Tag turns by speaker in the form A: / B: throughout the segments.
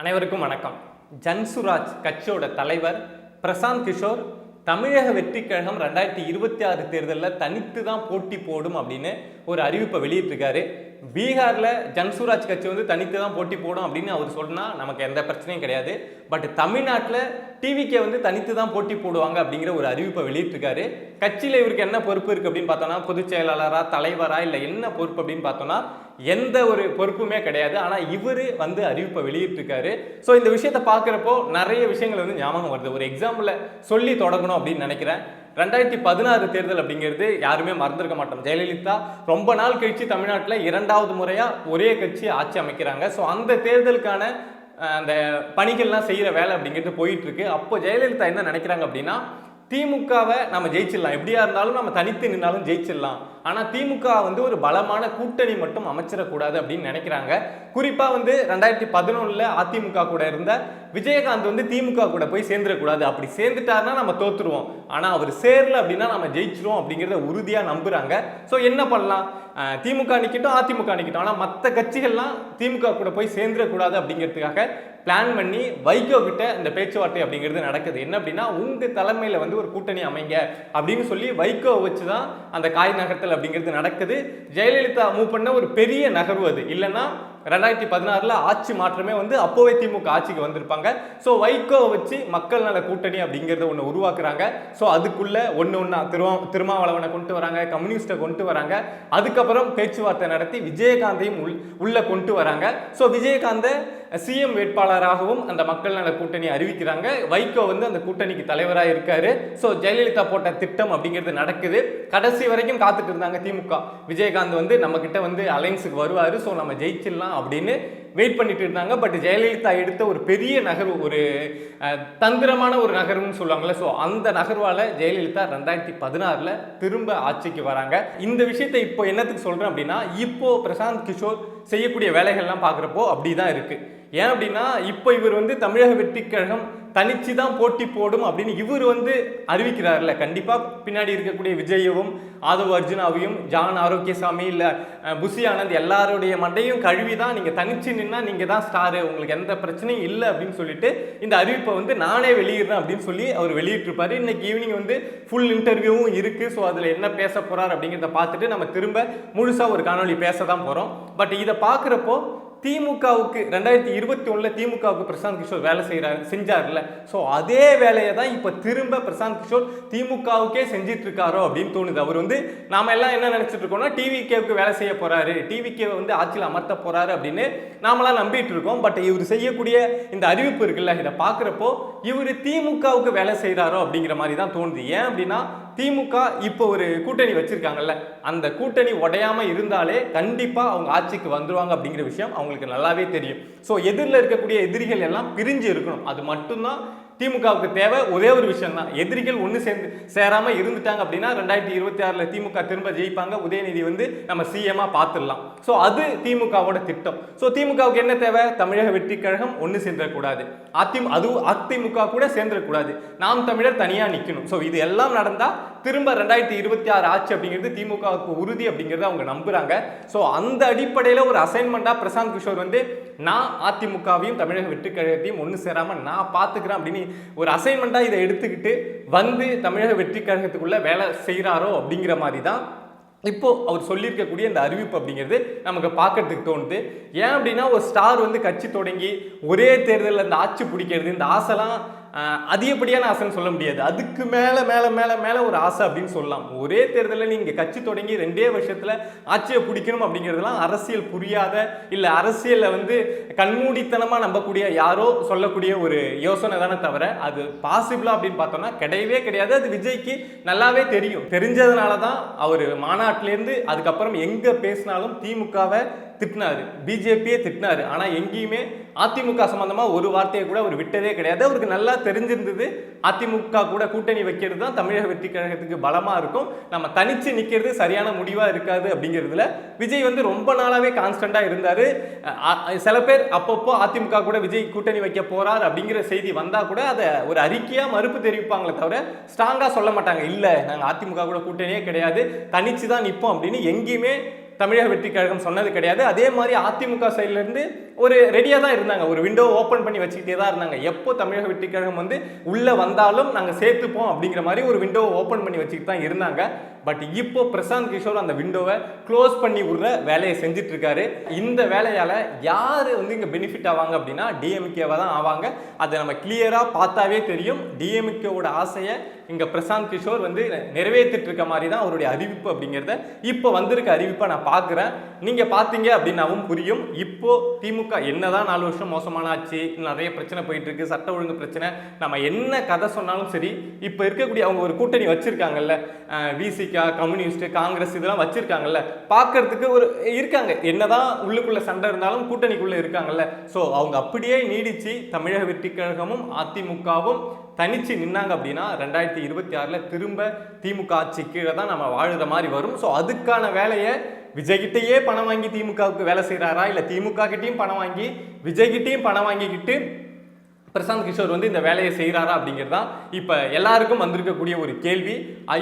A: அனைவருக்கும் வணக்கம். ஜன்சுராஜ் கட்சியோட தலைவர் பிரசாந்த் கிஷோர் தமிழக வெற்றி கழகம் ரெண்டாயிரத்தி இருபத்தி ஆறு தேர்தலில் தனித்து தான் போட்டி போடும் அப்படின்னு ஒரு அறிவிப்பை வெளியிட்டிருக்காரு. பீகாரில் ஜன்சூராஜ் கட்சி வந்து தனித்து தான் போட்டி போடும் அப்படின்னு அவர் சொன்னால் நமக்கு எந்த பிரச்சனையும் கிடையாது. பட் தமிழ்நாட்டில் டிவிக்கே வந்து தனித்து தான் போட்டி போடுவாங்க அப்படிங்கிற ஒரு அறிவிப்பை வெளியிட்டிருக்காரு. கட்சியில் இவருக்கு என்ன பொறுப்பு இருக்குது அப்படின்னு பார்த்தோன்னா பொதுச் செயலாளராக தலைவரா இல்லை என்ன பொறுப்பு அப்படின்னு பார்த்தோன்னா எந்த ஒரு பொறுப்புமே கிடையாது. ஆனால் இவர் வந்து அறிவிப்பை வெளியிட்டிருக்காரு. ஸோ இந்த விஷயத்தை பார்க்குறப்போ நிறைய விஷயங்கள் வந்து ஞாபகம் வருது. ஒரு எக்ஸாம்பிளில் சொல்லி தொடங்கணும் அப்படின்னு நினைக்கிறேன். ரெண்டாயிரத்தி பதினாறு தேர்தல் அப்படிங்கிறது யாருமே மறந்துருக்க மாட்டோம். ஜெயலலிதா ரொம்ப நாள் கழிச்சு தமிழ்நாட்டில் இரண்டாவது முறையாக ஒரே கட்சி ஆட்சி அமைக்கிறாங்க. ஸோ அந்த தேர்தலுக்கான அந்த பணிகள்லாம் செய்கிற வேலை அப்படிங்கிறது போயிட்டுருக்கு. அப்போ ஜெயலலிதா என்ன நினைக்கிறாங்க அப்படின்னா திமுகவை நம்ம ஜெயிச்சிடலாம். எப்படியா இருந்தாலும் நம்ம தனித்து நின்னாலும் ஜெயிச்சிடலாம். ஆனால் திமுக வந்து ஒரு பலமான கூட்டணி மட்டும் அமைச்சிடக்கூடாது அப்படின்னு நினைக்கிறாங்க. குறிப்பாக வந்து ரெண்டாயிரத்தி பதினொன்றில் அதிமுக கூட இருந்த விஜயகாந்த் வந்து திமுக கூட போய் சேர்ந்துடக்கூடாது. அப்படி சேர்ந்துட்டாருன்னா நம்ம தோத்துருவோம். ஆனால் அவர் சேரல அப்படின்னா நம்ம ஜெயிச்சிருவோம் அப்படிங்கிறத உறுதியாக நம்புகிறாங்க ஸோ என்ன பண்ணலாம்? திமுக நிற்கட்டும் அதிமுக நிற்கட்டும் ஆனால் மற்ற கட்சிகள்லாம் திமுக கூட போய் சேர்ந்துடக்கூடாது அப்படிங்கிறதுக்காக பிளான் பண்ணி வைகோ கிட்ட இந்த பேச்சுவார்த்தை அப்படிங்கிறது நடக்குது. என்ன அப்படின்னா உங்கள் தலைமையில் வந்து ஒரு கூட்டணி அமைங்க அப்படின்னு சொல்லி வைகோவை வச்சு தான் அந்த காய் நகரத்தில் அப்படிங்கிறது நடக்குது. ஜெயலலிதா மூவ் பண்ண ஒரு பெரிய நகர்வு அது. இல்லைன்னா ரெண்டாயிரத்தி பதினாறில் ஆட்சி மாற்றமே வந்து அப்போவே திமுக ஆட்சிக்கு வந்திருப்பாங்க. ஸோ வைகோவை வச்சு மக்கள் நல கூட்டணி அப்படிங்கிறத ஒன்று உருவாக்குறாங்க. ஸோ அதுக்குள்ள ஒன்று ஒன்றா திருமா திருமாவளவனை கொண்டு வராங்க கம்யூனிஸ்ட்டை கொண்டு வராங்க. அதுக்கப்புறம் பேச்சுவார்த்தை நடத்தி விஜயகாந்தையும் உள் உள்ளே கொண்டு வராங்க. ஸோ விஜயகாந்தை சிஎம் வேட்பாளராகவும் அந்த மக்கள் நல கூட்டணி அறிவிக்கிறாங்க. வைகோ வந்து அந்த கூட்டணிக்கு தலைவராக இருக்காரு. ஸோ ஜெயலலிதா போட்ட திட்டம் அப்படிங்கிறது நடக்குது. கடைசி வரைக்கும் காத்துட்டு இருந்தாங்க திமுக. விஜயகாந்த் வந்து நம்ம கிட்ட வந்து அலைன்ஸுக்கு வருவார். ஸோ நம்ம ஜெயிச்சிடலாம் அப்படின்னு வெயிட் பண்ணிட்டு இருந்தாங்க. பட் ஜெயலலிதா எடுத்த ஒரு பெரிய நகர்வு ஒரு தந்திரமான ஒரு நகர்வுன்னு சொல்லுவாங்கல்ல. ஸோ அந்த நகர்வால் ஜெயலலிதா ரெண்டாயிரத்தி பதினாறில் திரும்ப ஆட்சிக்கு வராங்க. இந்த விஷயத்தை இப்போ என்னத்துக்கு சொல்கிறேன் அப்படின்னா இப்போ பிரசாந்த் கிஷோர் செய்யக்கூடிய வேலைகள்லாம் பார்க்குறப்போ அப்படி தான் இருக்குது ஏன் அப்படின்னா இப்போ இவர் வந்து தமிழக வெற்றி கழகம் தனிச்சு தான் போட்டி போடும் அப்படின்னு இவர் வந்து அறிவிக்கிறார்ல. கண்டிப்பாக பின்னாடி இருக்கக்கூடிய விஜயவும் ஆதவ் அர்ஜுனாவையும் ஜான் ஆரோக்கியசாமி இல்லை புசி ஆனந்த் எல்லாருடைய மண்டையும் கழுவி தான் நீங்கள் தனிச்சு நின்னா நீங்கள் தான் ஸ்டாரு உங்களுக்கு எந்த பிரச்சனையும் இல்லை அப்படின்னு சொல்லிட்டு இந்த அறிவிப்பை வந்து நானே வெளியிடுறேன் அப்படின்னு சொல்லி அவர் வெளியிட்டிருப்பாரு. இன்னைக்கு ஈவினிங் வந்து ஃபுல் இன்டர்வியூவும் இருக்குது ஸோ அதில் என்ன பேச போகிறார் அப்படிங்கிறத பார்த்துட்டு நம்ம திரும்ப முழுசாக ஒரு காணொளி பேச தான் போகிறோம் பட் இதை பார்க்குறப்போ திமுகவுக்கு ரெண்டாயிரத்தி இருபத்தி ஒன்றில் திமுகவுக்கு பிரசாந்த் கிஷோர் வேலை செய்கிறாரு செஞ்சார்ல ஸோ அதே வேலையை தான் இப்போ திரும்ப பிரசாந்த் கிஷோர் திமுகவுக்கே செஞ்சிட்டு இருக்காரோ அப்படின்னு தோணுது. அவர் வந்து நாம் எல்லாம் என்ன நினச்சிட்டு இருக்கோம்னா டிவிகேவுக்கு வேலை செய்ய போகிறாரு டிவிகே வந்து ஆட்சியில் அமர்த்த போகிறாரு அப்படின்னு நாமெல்லாம் நம்பிட்டு இருக்கோம். பட் இவர் செய்யக்கூடிய இந்த அறிவிப்பு இருக்குல்ல இதை பார்க்குறப்போ இவர் திமுகவுக்கு வேலை செய்கிறாரோ அப்படிங்கிற மாதிரி தான் தோணுது. ஏன் அப்படின்னா திமுக இப்போ ஒரு கூட்டணி வச்சிருக்காங்கல்ல அந்த கூட்டணி உடையாம இருந்தாலே கண்டிப்பா அவங்க ஆட்சிக்கு வந்துருவாங்க அப்படிங்கிற விஷயம் அவங்களுக்கு நல்லாவே தெரியும். ஸோ எதிரில் இருக்கக்கூடிய எதிரிகள் எல்லாம் பிரிஞ்சு இருக்கணும். அது மட்டும்தான் திமுகவுக்கு தேவை ஒரே ஒரு விஷயம் தான் எதிரிகள் ஒன்று சேர்ந்து சேராமல் இருந்துட்டாங்க அப்படின்னா ரெண்டாயிரத்தி இருபத்தி ஆறில் திமுக திரும்ப ஜெயிப்பாங்க. உதயநிதி வந்து நம்ம சிஎமாக பார்த்துடலாம் ஸோ அது திமுகவோட திட்டம். ஸோ திமுகவுக்கு என்ன தேவை? தமிழக வெற்றி கழகம் ஒன்று சேர்ந்துடக்கூடாது. அதிமுக அதுவும் அதிமுக கூட சேர்ந்துடக்கூடாது. நாம் தமிழர் தனியாக நிற்கணும் ஸோ இது எல்லாம் நடந்தால் திரும்ப ரெண்டாயிரத்தி இருபத்தி ஆறு ஆட்சி அப்படிங்கிறது திமுகவுக்கு உறுதி அப்படிங்கிறத அவங்க நம்புறாங்க. ஸோ அந்த அடிப்படையில் ஒரு அசைன்மெண்ட்டாக பிரசாந்த் கிஷோர் வந்து நான் அதிமுகவையும் தமிழக வெற்றி கழகத்தையும் ஒன்று சேராமல் நான் பார்த்துக்கிறேன் அப்படின்னு ஒரு அசைன்மெண்ட்டாக இதை எடுத்துக்கிட்டு வந்து தமிழக வெற்றிக்கழகத்துக்குள்ளே வேலை செய்கிறாரோ அப்படிங்கிற மாதிரி தான் இப்போ அவர் சொல்லியிருக்கக்கூடிய இந்த அறிவிப்பு அப்படிங்கிறது நமக்கு பார்க்கறதுக்கு தோணுது. ஏன் அப்படின்னா ஒரு ஸ்டார் வந்து கட்சி தொடங்கி ஒரே தேர்தலில் இந்த ஆட்சி பிடிக்கிறது இந்த ஆசைலாம் அதிகப்படியான ஆசைன்னு சொல்ல முடியாது. அதுக்கு மேலே மேலே மேலே மேலே ஒரு ஆசை அப்படின்னு சொல்லலாம். ஒரே தேர்தலில் நீங்கள் கட்சி தொடங்கி ரெண்டே வருஷத்தில் ஆட்சியை பிடிக்கணும் அப்படிங்கிறதுலாம் அரசியல் புரியாத இல்லை அரசியலில் வந்து கண்மூடித்தனமாக நம்பக்கூடிய யாரோ சொல்லக்கூடிய ஒரு யோசனை தானே தவிர அது பாசிபிளா அப்படின்னு பார்த்தோம்னா கிடையவே கிடையாது. அது விஜய்க்கு நல்லாவே தெரியும். தெரிஞ்சதுனால தான் அவர் மாநாட்டிலேருந்து அதுக்கப்புறம் எங்கே பேசினாலும் திமுகவை திட்டினார். பிஜேபியே திட்டினார். ஆனால் எங்கேயுமே அதிமுக சம்மந்தமாக ஒரு வார்த்தையை கூட அவர் விட்டதே கிடையாது. அவருக்கு நல்லா தெரிஞ்சிருந்தது. அதிமுக கூட கூட்டணி வைக்கிறது தான் தமிழக வெற்றி கழகத்துக்கு பலமாக இருக்கும். நம்ம தனித்து நிற்கிறது சரியான முடிவாக இருக்காது அப்படிங்கிறதுல விஜய் வந்து ரொம்ப நாளாகவே கான்ஸ்டண்ட்டாக இருந்தார். சில பேர் அப்பப்போ அதிமுக கூட விஜய் கூட்டணி வைக்க போகிறார் அப்படிங்கிற செய்தி வந்தால் கூட அதை ஒரு அறிக்கையாக மறுப்பு தெரிவிப்பாங்களே தவிர ஸ்ட்ராங்காக சொல்ல மாட்டாங்க. இல்லை நாங்கள் அதிமுக கூட கூட்டணியே கிடையாது. தனிச்சு தான் நிற்போம் அப்படின்னு எங்கேயுமே தமிழக வெற்றி கழகம் சொன்னது கிடையாது. அதே மாதிரி அதிமுக சைட்லேருந்து ஒரு ரெடியாக தான் இருந்தாங்க. ஒரு விண்டோ ஓப்பன் பண்ணி வச்சுக்கிட்டே தான் இருந்தாங்க. எப்போ தமிழக வெற்றி கழகம் வந்து உள்ளே வந்தாலும் நாங்கள் சேர்த்துப்போம் அப்படிங்கிற மாதிரி ஒரு விண்டோவை ஓப்பன் பண்ணி வச்சுக்கிட்டு தான் இருந்தாங்க. பட் இப்போ பிரசாந்த் கிஷோர் அந்த விண்டோவை க்ளோஸ் பண்ணி விடுற வேலையை செஞ்சுட்டு இருக்காரு இந்த வேலையால் யார் வந்து இங்கே பெனிஃபிட் ஆவாங்க அப்படின்னா டிஎம்கேவை தான் ஆவாங்க. அதை நம்ம கிளியராக பார்த்தாவே தெரியும். டிஎம்கேவோட ஆசையை இங்கே பிரசாந்த் கிஷோர் வந்து நிறைவேற்றிட்டு இருக்க மாதிரி தான் அவருடைய அறிவிப்பு அப்படிங்கிறத இப்போ வந்திருக்க அறிவிப்பை நான் பார்க்குறேன். நீங்கள் பார்த்தீங்க அப்படின்னாவும் புரியும். இப்போ திமுக என்னதான் நாலு வருஷம் மோசமான ஆச்சு நிறைய பிரச்சனை போயிட்டு இருக்கு சட்ட ஒழுங்கு பிரச்சனை நம்ம என்ன கதை சொன்னாலும் சரி இப்போ இருக்கக்கூடிய அவங்க ஒரு கூட்டணி வச்சிருக்காங்கல்ல விசிகா கம்யூனிஸ்ட் காங்கிரஸ் இதெல்லாம் வச்சிருக்காங்கல்ல பார்க்கறதுக்கு ஒரு இருக்காங்க. என்னதான் உள்ளுக்குள்ள சண்டை இருந்தாலும் கூட்டணிக்குள்ள இருக்காங்கல்ல. ஸோ அவங்க அப்படியே நீடிச்சு தமிழக வெற்றி கழகமும் அதிமுகவும் தனிச்சு நின்னாங்க அப்படின்னா ரெண்டாயிரத்தி இருபத்தி ஆறில் திரும்ப திமுக ஆட்சி கீழே தான் நம்ம வாழுற மாதிரி வரும். ஸோ அதுக்கான வேலையை விஜய்கிட்டயே பணம் வாங்கி திமுகவுக்கு வேலை செய்கிறாரா இல்லை திமுக கிட்டேயும் பணம் வாங்கி விஜய்கிட்டேயும் பணம் வாங்கிக்கிட்டு பிரசாந்த் கிஷோர் வந்து இந்த வேலையை செய்கிறாரா அப்படிங்கிறது தான் இப்போ எல்லாருக்கும் வந்திருக்கக்கூடிய ஒரு கேள்வி.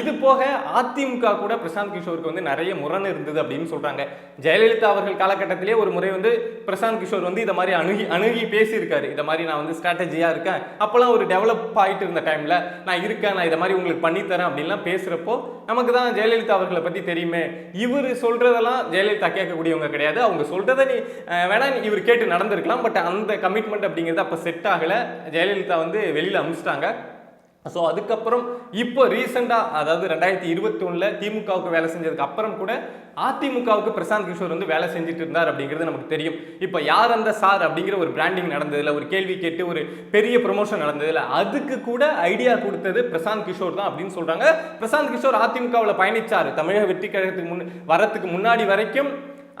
A: இது போக அதிமுக கூட பிரசாந்த் கிஷோருக்கு வந்து நிறைய முரண் இருந்தது அப்படின்னு சொல்கிறாங்க ஜெயலலிதா அவர்கள் காலகட்டத்திலே ஒரு முறை வந்து பிரசாந்த் கிஷோர் வந்து இதை மாதிரி அணுகி அணுகி பேசியிருக்காரு. இதை மாதிரி நான் வந்து ஸ்ட்ராட்டஜியாக இருக்கேன். அப்போல்லாம் ஒரு டெவலப் ஆகிட்டு இருந்த டைமில் நான் இருக்கேன் நான் இதை மாதிரி உங்களுக்கு பண்ணித்தரேன் அப்படின்லாம் பேசுகிறப்போ நமக்கு தான் ஜெயலலிதா அவர்களை பற்றி தெரியுமே. இவர் சொல்கிறதெல்லாம் ஜெயலலிதா கேட்கக்கூடியவங்க கிடையாது. அவங்க சொல்கிறத நீ வேணா நீ இவர் கேட்டு நடந்திருக்கலாம் பட் அந்த கமிட்மெண்ட் அப்படிங்கிறது அப்போ செட் ஆகலை. ஜெயலலிதா வந்து வெளியில் அமிச்சிட்டாங்க. ஸோ அதுக்கப்புறம் இப்போ ரீசெண்டாக அதாவது ரெண்டாயிரத்தி இருபத்தி ஒன்றில் திமுகவுக்கு வேலை செஞ்சதுக்கு அப்புறம் கூட அதிமுகவுக்கு பிரசாந்த் கிஷோர் வந்து வேலை செஞ்சுட்டு இருந்தார் அப்படிங்கிறது நமக்கு தெரியும். இப்போ யார் அந்த சார் அப்படிங்கிற ஒரு பிராண்டிங் நடந்ததில்ல ஒரு கேள்வி கேட்டு ஒரு பெரிய ப்ரொமோஷன் நடந்ததில்ல அதுக்கு கூட ஐடியா கொடுத்தது பிரசாந்த் கிஷோர் தான் அப்படின்னு சொல்கிறாங்க பிரசாந்த் கிஷோர் அதிமுகவில் பயணிச்சார். தமிழக வெற்றி கழகத்துக்கு முன் வரத்துக்கு முன்னாடி வரைக்கும்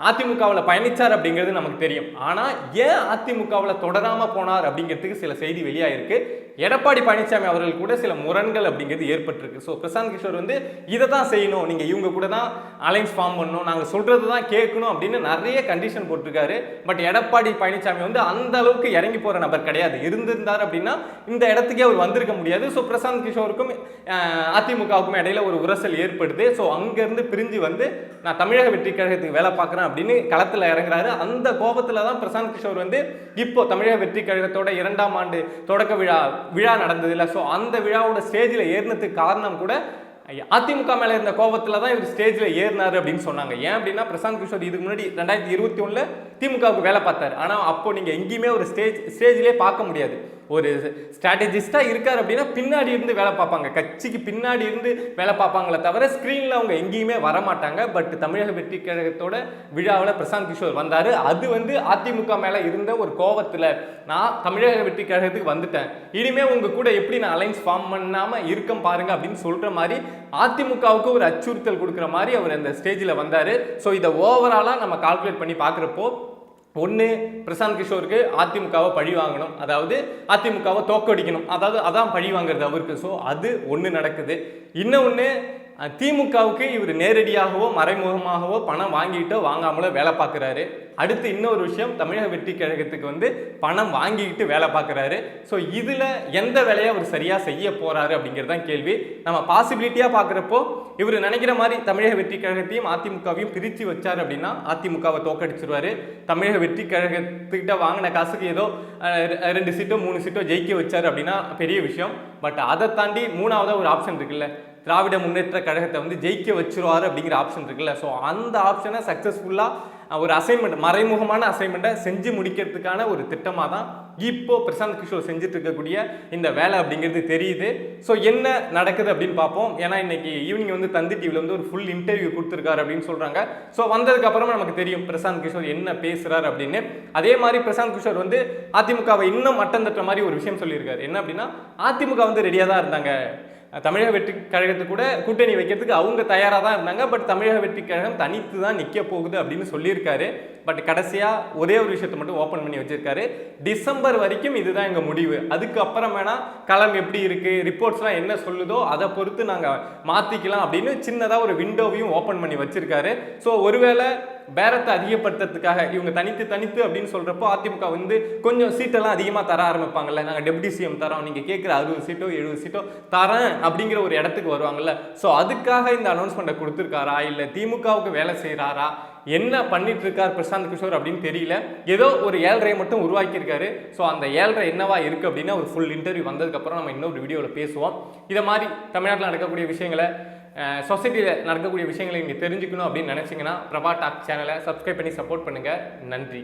A: அதிமுகவில் பயணிச்சார் அப்படிங்கிறது நமக்கு தெரியும். ஆனால் ஏன் அதிமுகவில் தொடராமல் போனார் அப்படிங்கிறதுக்கு சில செய்தி வெளியாயிருக்கு. எடப்பாடி பழனிசாமி அவர்கள் கூட சில முரண்கள் அப்படிங்கிறது ஏற்பட்டிருக்கு. ஸோ பிரசாந்த் கிஷோர் வந்து இதை தான் செய்யணும். நீங்கள் இவங்க கூட தான் அலைன்ஸ் ஃபார்ம் பண்ணணும். நாங்கள் சொல்கிறது தான் கேட்கணும் அப்படின்னு நிறைய கண்டிஷன் போட்டிருக்காரு. பட் எடப்பாடி பழனிசாமி வந்து அந்த அளவுக்கு இறங்கி போகிற நபர் கிடையாது. இருந்திருந்தார் அப்படின்னா இந்த இடத்துக்கே அவர் வந்திருக்க முடியாது. ஸோ பிரசாந்த் கிஷோருக்கும் அதிமுகவுக்கும் இடையில ஒரு உரசல் ஏற்படுது. ஸோ அங்கேருந்து பிரிஞ்சு வந்து நான் தமிழக வெற்றி கழகத்துக்கு வேலை பார்க்குறேன் அப்படின்னு களத்தில் இறங்குறாரு. அந்த கோபத்தில் தான் பிரசாந்த் கிஷோர் வந்து இப்போ தமிழக வெற்றி கழகத்தோட இரண்டாம் ஆண்டு தொடக்க விழா விழா நடந்தது இல்லை ஸோ அந்த விழாவோட ஸ்டேஜில் ஏறினதுக்கு காரணம் கூட அதிமுக மேல இருந்த கோபத்துல தான் இவர் ஸ்டேஜ்ல ஏறினாரு அப்படின்னு சொன்னாங்க. ஏன் அப்படின்னா பிரசாந்த் கிஷோர் இதுக்கு முன்னாடி ரெண்டாயிரத்தி இருபத்தி ஒண்ணுல திமுகவுக்கு வேலை பார்த்தாரு. ஆனா அப்போ நீங்க எங்கேயுமே ஒரு ஸ்டேஜ் ஸ்டேஜ்லேயே பார்க்க முடியாது. ஒரு ஸ்ட்ராட்டஜிஸ்டா இருக்கார் அப்படின்னா பின்னாடி இருந்து வேலை பார்ப்பாங்க. கட்சிக்கு பின்னாடி இருந்து வேலை பார்ப்பாங்களே தவிர ஸ்க்ரீனில் அவங்க எங்கேயுமே வரமாட்டாங்க. பட் தமிழக வெற்றி கழகத்தோட விழாவில் பிரசாந்த் கிஷோர் வந்தார். அது வந்து அதிமுக மேலே இருந்த ஒரு கோவத்தில் நான் தமிழக வெற்றி கழகத்துக்கு வந்துட்டேன். இனிமேல் உங்கள் கூட எப்படி நான் அலைன்ஸ் ஃபார்ம் பண்ணாமல் இருக்கேன் பாருங்க அப்படின்னு சொல்கிற மாதிரி அதிமுகவுக்கு ஒரு அச்சுறுத்தல் கொடுக்குற மாதிரி அவர் அந்த ஸ்டேஜில் வந்தார். ஸோ இதை ஓவராலாக நம்ம கால்குலேட் பண்ணி பார்க்குறப்போ ஒன்று பிரசாந்த் கிஷோருக்கு அதிமுகவை பழி வாங்கணும். அதாவது அதிமுகவை தோக்கடிக்கணும். அதாவது அதான் பழி வாங்குறது அவருக்கு. ஸோ அது ஒன்று நடக்குது. இன்னொன்று திமுகவுக்கு இவர் நேரடியாகவோ மறைமுகமாகவோ பணம் வாங்கிட்டோ வாங்காமலோ வேலை பார்க்குறாரு. அடுத்து இன்னொரு விஷயம் தமிழக வெற்றி கழகத்துக்கு வந்து பணம் வாங்கிக்கிட்டு வேலை பார்க்குறாரு. ஸோ இதில் எந்த வேலையை அவர் சரியாக செய்ய போகிறாரு அப்படிங்கிறது தான் கேள்வி. நம்ம பாசிபிலிட்டியாக பார்க்குறப்போ இவர் நினைக்கிற மாதிரி தமிழக வெற்றி கழகத்தையும் அதிமுகவையும் பிரித்து வச்சார் அப்படின்னா அதிமுகவை தோக்கடிச்சிருவார். தமிழக வெற்றி கழகத்துக்கிட்ட வாங்கின காசுக்கு ஏதோ ரெ- ரெண்டு சீட்டோ மூணு சீட்டோ ஜெயிக்க வச்சார் அப்படின்னா பெரிய விஷயம். பட் அதை தாண்டி மூணாவதாக ஒரு ஆப்ஷன் இருக்குல்ல. திராவிட முன்னேற்ற கழகத்தை வந்து ஜெயிக்க வச்சிருவாரு அப்படிங்கிற ஆப்ஷன் இருக்குல்ல. ஸோ அந்த ஆப்ஷனை சக்ஸஸ்ஃபுல்லாக ஒரு அசைன்மெண்ட் மறைமுகமான அசைன்மெண்ட்டை செஞ்சு முடிக்கிறதுக்கான ஒரு திட்டமாக தான் இப்போ பிரசாந்த் கிஷோர் செஞ்சுட்டு இருக்கக்கூடிய இந்த வேலை அப்படிங்கிறது தெரியுது. ஸோ என்ன நடக்குது அப்படின்னு பார்ப்போம். ஏன்னா இன்னைக்கு ஈவினிங் வந்து தந்தி டிவியில் வந்து ஒரு ஃபுல் இன்டர்வியூ கொடுத்துருக்காரு அப்படின்னு சொல்கிறாங்க ஸோ வந்ததுக்கப்புறமா நமக்கு தெரியும் பிரசாந்த் கிஷோர் என்ன பேசுகிறார் அப்படின்னு. அதே மாதிரி பிரசாந்த் கிஷோர் வந்து அதிமுகவை இன்னும் மட்டம் தட்டுற மாதிரி ஒரு விஷயம் சொல்லியிருக்காரு. என்ன அப்படின்னா அதிமுக வந்து ரெடியாக தான் இருந்தாங்க. தமிழக வெற்றி கழகத்து கூட கூட்டணி வைக்கிறதுக்கு அவங்க தயாராக தான் இருந்தாங்க. பட் தமிழக வெற்றி கழகம் தனித்து தான் நிற்க போகுது அப்படின்னு சொல்லியிருக்காரு. பட் கடைசியாக ஒரே ஒரு விஷயத்தை மட்டும் ஓப்பன் பண்ணி வச்சிருக்காரு. டிசம்பர் வரைக்கும் இதுதான் எங்கள் முடிவு. அதுக்கப்புறம் வேணால் களம் எப்படி இருக்குது ரிப்போர்ட்ஸ்லாம் என்ன சொல்லுதோ அதை பொறுத்து நாங்கள் மாற்றிக்கலாம் அப்படின்னு சின்னதாக ஒரு விண்டோவையும் ஓப்பன் பண்ணி வச்சுருக்காரு. ஸோ ஒருவேளை பேரத்தை அதிகப்படுத்துறதுக்காக இவங்க தனித்து தனித்து அப்படின்னு சொல்கிறப்போ அதிமுக வந்து கொஞ்சம் சீட்டெல்லாம் அதிகமாக தர ஆரம்பிப்பாங்கல்ல. நாங்கள் டெபுட்டி சிஎம் தரோம் நீங்கள் கேட்குற அறுபது சீட்டோ எழுபது சீட்டோ தரேன் அப்படிங்கிற ஒரு இடத்துக்கு வருவாங்கல்ல. ஸோ அதுக்காக இந்த அனௌன்ஸ்மெண்ட்டை கொடுத்துருக்காரா? இல்லை திமுகவுக்கு வேலை செய்கிறாரா என்ன பண்ணிட்டு இருக்கார் பிரசாந்த் கிஷோர் அப்படின்னு தெரியல. ஏதோ ஒரு ஏழ்றையை மட்டும் உருவாக்கியிருக்காரு. ஸோ அந்த ஏழ்றை என்னவா இருக்குது அப்படின்னா ஒரு ஃபுல் இன்டர்வியூ வந்ததுக்கப்புறம் நம்ம இன்னொரு வீடியோவில் பேசுவோம். இதை மாதிரி தமிழ்நாட்டில் நடக்கக்கூடிய விஷயங்களை சொசைட்டியில் நடக்கக்கூடிய விஷயங்களை நீங்கள் தெரிஞ்சுக்கணும் அப்படின்னு நினச்சிங்கன்னா பிரபா டாக் சேனலை சப்ஸ்கிரைப் பண்ணி சப்போர்ட் பண்ணுங்கள் நன்றி.